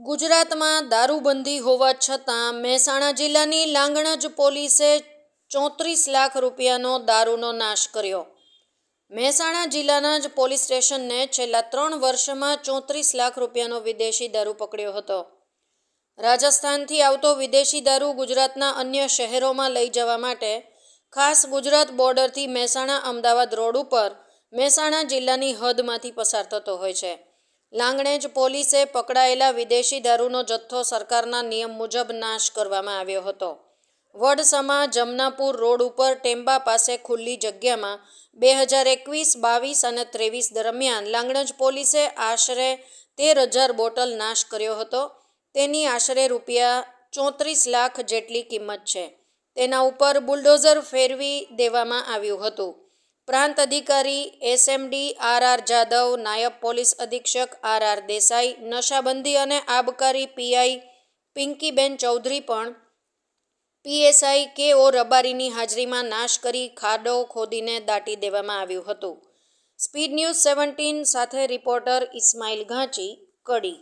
ગુજરાતમાં દારૂબંધી હોવા છતાં મહેસાણા જિલ્લાની લાંગણજ પોલીસે ચોત્રીસ લાખ રૂપિયાનો દારૂનો નાશ કર્યો. મહેસાણા જિલ્લાના જ પોલીસ સ્ટેશનને છેલ્લા ત્રણ વર્ષમાં ચોત્રીસ લાખ રૂપિયાનો વિદેશી દારૂ પકડ્યો હતો. રાજસ્થાનથી આવતો વિદેશી દારૂ ગુજરાતના અન્ય શહેરોમાં લઈ જવા માટે ખાસ ગુજરાત બોર્ડરથી મહેસાણા અમદાવાદ રોડ ઉપર મહેસાણા જિલ્લાની હદમાંથી પસાર થતો હોય છે. લાંગણેજ પોલીસે પકડાયેલા વિદેશી દારૂનો જથ્થો સરકારના નિયમ મુજબ નાશ કરવામાં આવ્યો હતો. વડસમા જમનાપુર રોડ ઉપર ટેમ્બા પાસે ખુલ્લી જગ્યામાં બે હજાર એકવીસ, બાવીસ અને ત્રેવીસ દરમિયાન લાંગણજ પોલીસે આશરે તેર હજાર બોટલ નાશ કર્યો હતો. તેની આશરે રૂપિયા ચોત્રીસ લાખ જેટલી કિંમત છે. તેના ઉપર બુલડોઝર ફેરવી દેવામાં આવ્યું હતું. પ્રાંત અધિકારી એસએમડી આર આર જાદવ, નાયબ પોલીસ અધિક્ષક આર આર દેસાઈ, નશાબંધી અને આબકારી પીઆઈ પિંકીબેન ચૌધરી પણ પીએસઆઈ કે ઓ રબારીની હાજરીમાં નાશ કરી ખાડો ખોદીને દાટી દેવામાં આવ્યું હતું. સ્પીડ ન્યૂઝ સેવન્ટીન સાથે રિપોર્ટર ઇસ્માઇલ ઘાંચી, કડી.